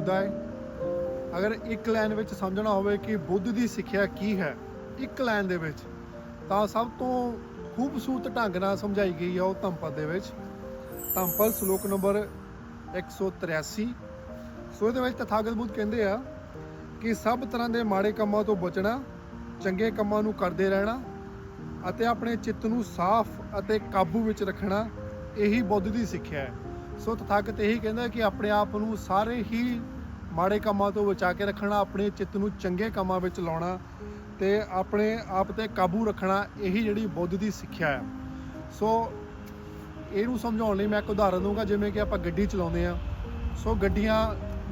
ਬੁੱਧਾਏ ਅਗਰ ਇੱਕ ਲਾਈਨ ਵਿੱਚ ਸਮਝਣਾ ਹੋਵੇ ਕਿ ਬੁੱਧ ਦੀ ਸਿੱਖਿਆ ਕੀ ਹੈ, ਇੱਕ ਲਾਈਨ ਦੇ ਵਿੱਚ, ਤਾਂ ਸਭ ਤੋਂ ਖੂਬਸੂਰਤ ਢੰਗ ਨਾਲ ਸਮਝਾਈ ਗਈ ਹੈ ਉਹ ਧੰਪਦ ਦੇ ਵਿੱਚ। ਧੰਪਦ ਸ਼ਲੋਕ ਨੰਬਰ 183 ਸੋ ਇਹਦੇ ਵਿੱਚ ਤਥਾਗਤ ਬੁੱਧ ਕਹਿੰਦੇ ਆ ਕਿ ਸਭ ਤਰ੍ਹਾਂ ਦੇ ਮਾੜੇ ਕੰਮਾਂ ਤੋਂ ਬਚਣਾ, ਚੰਗੇ ਕੰਮਾਂ ਨੂੰ ਕਰਦੇ ਰਹਿਣਾ ਅਤੇ ਆਪਣੇ ਚਿੱਤ ਨੂੰ ਸਾਫ਼ ਅਤੇ ਕਾਬੂ ਵਿੱਚ ਰੱਖਣਾ ਇਹੀ ਬੁੱਧ ਦੀ ਸਿੱਖਿਆ ਹੈ। ਸੋ ਤਥਾਗਤ ਇਹੀ ਕਹਿੰਦਾ ਕਿ ਆਪਣੇ ਆਪ ਨੂੰ ਸਾਰੇ ਹੀ ਮਾੜੇ ਕੰਮਾਂ ਤੋਂ ਬਚਾ ਕੇ ਰੱਖਣਾ, ਆਪਣੇ ਚਿੱਤ ਨੂੰ ਚੰਗੇ ਕੰਮਾਂ ਵਿੱਚ ਲਾਉਣਾ ਤੇ ਆਪਣੇ ਆਪ ਤੇ ਕਾਬੂ ਰੱਖਣਾ ਇਹੀ ਜਿਹੜੀ ਬੁੱਧ ਦੀ ਸਿੱਖਿਆ ਹੈ। ਸੋ ਇਹਨੂੰ ਸਮਝਾਉਣ ਲਈ ਮੈਂ ਇੱਕ ਉਦਾਹਰਨ ਦੂੰਗਾ ਜਿਵੇਂ ਕਿ ਆਪਾਂ ਗੱਡੀ ਚਲਾਉਂਦੇ ਆ ਸੋ ਗੱਡੀਆਂ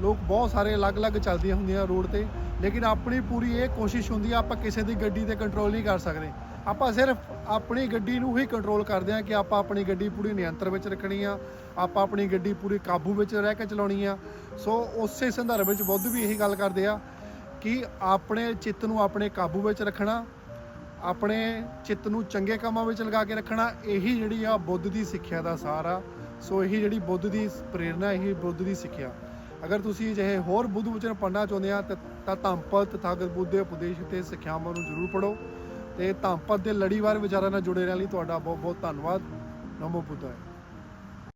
ਲੋਕ ਬਹੁਤ ਸਾਰੇ ਅਲੱਗ-ਅਲੱਗ ਚੱਲਦੀਆਂ ਹੁੰਦੀਆਂ ਰੋਡ ਤੇ, ਲੇਕਿਨ ਆਪਣੀ ਪੂਰੀ ਇਹ ਕੋਸ਼ਿਸ਼ ਹੁੰਦੀ ਆ, ਆਪਾਂ ਕਿਸੇ ਦੀ ਗੱਡੀ ਤੇ ਕੰਟਰੋਲ ਨਹੀਂ ਕਰ ਸਕਦੇ। ਆਪਾਂ ਸਿਰਫ ਆਪਣੀ ਗੱਡੀ ਨੂੰ ਹੀ ਕੰਟਰੋਲ ਕਰਦੇ ਆ ਕਿ ਆਪਾਂ ਆਪਣੀ ਗੱਡੀ ਪੂਰੀ ਨਿਯੰਤਰਣ ਵਿੱਚ ਰੱਖਣੀ ਆ, ਆਪਾਂ ਆਪਣੀ ਗੱਡੀ ਪੂਰੀ ਕਾਬੂ ਵਿੱਚ ਰਹਿ ਕੇ ਚਲਾਉਣੀ ਆ। ਸੋ ਉਸੇ ਸੰਦਰਭ ਵਿੱਚ ਬੁੱਧ ਵੀ ਇਹੀ ਗੱਲ ਕਰਦੇ ਆ ਕਿ ਆਪਣੇ ਚਿੱਤ ਨੂੰ ਆਪਣੇ ਕਾਬੂ ਵਿੱਚ ਰੱਖਣਾ, ਆਪਣੇ ਚਿੱਤ ਨੂੰ ਚੰਗੇ ਕੰਮਾਂ ਵਿੱਚ ਲਗਾ ਕੇ ਰੱਖਣਾ, ਇਹੀ ਜਿਹੜੀ ਆ ਬੁੱਧ ਦੀ ਸਿੱਖਿਆ ਦਾ ਸਾਰ ਆ। ਸੋ ਇਹੀ ਜਿਹੜੀ ਬੁੱਧ ਦੀ ਪ੍ਰੇਰਣਾ, ਇਹੀ ਬੁੱਧ ਦੀ ਸਿੱਖਿਆ। ਅਗਰ ਤੁਸੀਂ ਅਜਿਹੇ ਹੋਰ ਬੁੱਧ ਵਚਨ ਪੜ੍ਹਨਾ ਚਾਹੁੰਦੇ ਆ, ਤਾਂ ਤਾਂ ਧੰਪਦ ਤਥਾਗਤ ਬੁੱਧ ਦੇ ਉਪਦੇਸ਼ ਤੇ ਸਿੱਖਿਆਵਾਂ ਨੂੰ ਜ਼ਰੂਰ ਪੜ੍ਹੋ। ਤੇ ਧੰਪਦ ਦੇ ਲੜੀਵਾਰ ਵਿਚਾਰਾਂ ਨਾਲ ਜੁੜੇ ਰਹਿਣ ਲਈ ਤੁਹਾਡਾ ਬਹੁਤ ਬਹੁਤ ਧੰਨਵਾਦ। ਨਮੋ ਬੁੱਧਾਏ।